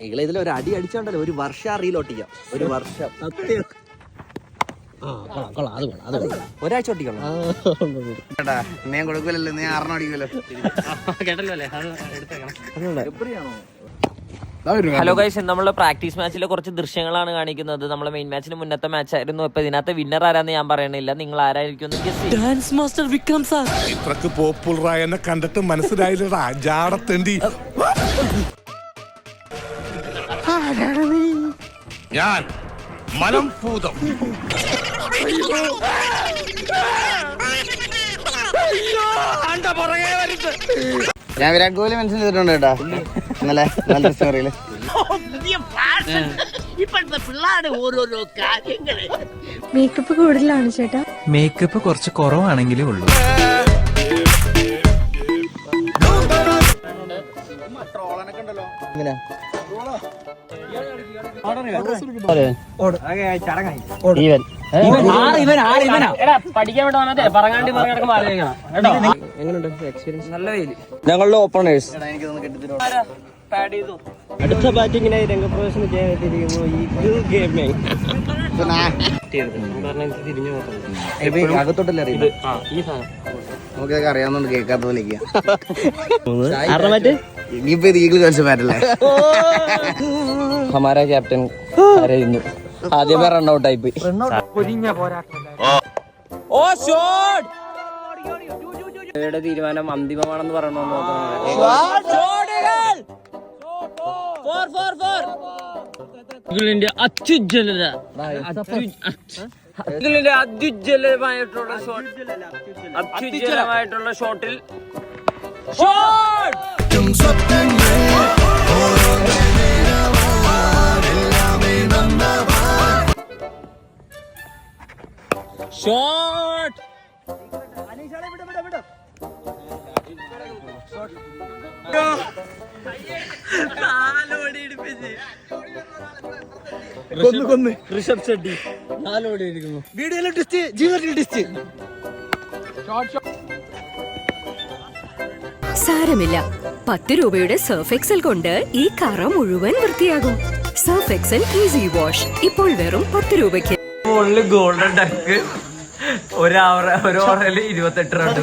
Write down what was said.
ഈകളെ ഇതിൽ ഒരു അടി അടിച്ചോണ്ടല്ലോ ഒരു വർഷം റീലോട്ടിക്കാം ഒരു വർഷം. ഒരാഴ്ച ഒട്ടിക്കണം? നീ കൊടുക്കൂലല്ലോ നീ ആറണം അടിക്കുമല്ലോ. ഹലോ ഗൈസ് നമ്മളെ പ്രാക്ടീസ് മാച്ചിലെ കുറച്ച് ദൃശ്യങ്ങളാണ് കാണിക്കുന്നത്. നമ്മളെ മെയിൻ മാച്ചിന് മുന്നത്തെ മാച്ച് ആയിരുന്നു ഇപ്പൊ ഇതിനകത്ത് വിന്നർ ആരാന്ന് ഞാൻ പറയണില്ല. നിങ്ങൾ ആരായിരിക്കും. ഡാൻസ് മാസ്റ്റർ വിക്രം സാർ ഇത്രക്ക് കണ്ടിട്ട് മനസ്സിലായില്ലടാ. ജാടത്തേണ്ടി ഞാൻ മലം ഭൂതം. ഞാൻ വിരാട് കോഹ്ലി മെൻഷൻ ചെയ്തിട്ടുണ്ട് കേട്ടോ. ഇന്നലെ നല്ല സ്റ്റോറിയിൽ മേക്കപ്പ് കൂടുതലാണ് ചേട്ടാ. മേക്കപ്പ് കുറച്ച് കുറവാണെങ്കിലേ ഉള്ളൂ. ഞങ്ങളുടെ ഓപ്പണേഴ്സ് അടുത്ത ബാറ്റിങ്ങിനായി രംഗപ്രവേശനം ചെയ്യാൻ എത്തിയിരിക്കുന്നു ഈ ഗെയിമേ അകത്തോട്ടല്ലേ അറിയാം ഈ സാധനം. നമുക്കൊക്കെ കേൾക്കാത്ത പോലെ മാറ്റ് ഇനിയിപ്പോ ഇത് ഈഗിൾ കളിച്ച മാറ്റല്ലേ? ഹമാര ക്യാപ്റ്റൻ ആരായിരുന്നു ആദ്യമേ റൺ ഔട്ട് ആയി പോയി. Oh shot. ഇവരുടെ തീരുമാനം അന്തിമമാണെന്ന് പറയണമെന്ന് അത്യുജ്വലത. ഇതിന്റെ അത്യുജ്വലമായിട്ടുള്ള ഷോട്ട് അത്യുജ്വലമായിട്ടുള്ള ഷോട്ടിൽ ഷോട്ട് ഷോട്ട് ഋഷഭ് ഷെട്ടി. വീഡിയോയിലെ ടിസ്റ്റ് ഷോട്ട് ടിസ്റ്റ് സാരമില്ല. പത്ത് രൂപയുടെ സർഫ് എക്സൽ കൊണ്ട് ഈ കറ മുഴുവൻ വൃത്തിയാകും. സർഫ് എക്സൽ ഈസി വാഷ് ഇപ്പോൾ വെറും പത്ത് രൂപയ്ക്ക്. ഗോൾഡൻ ഡക്ക് ഒരു ഒരു ഓവറിൽ ഇരുപത്തെട്ട് റൺ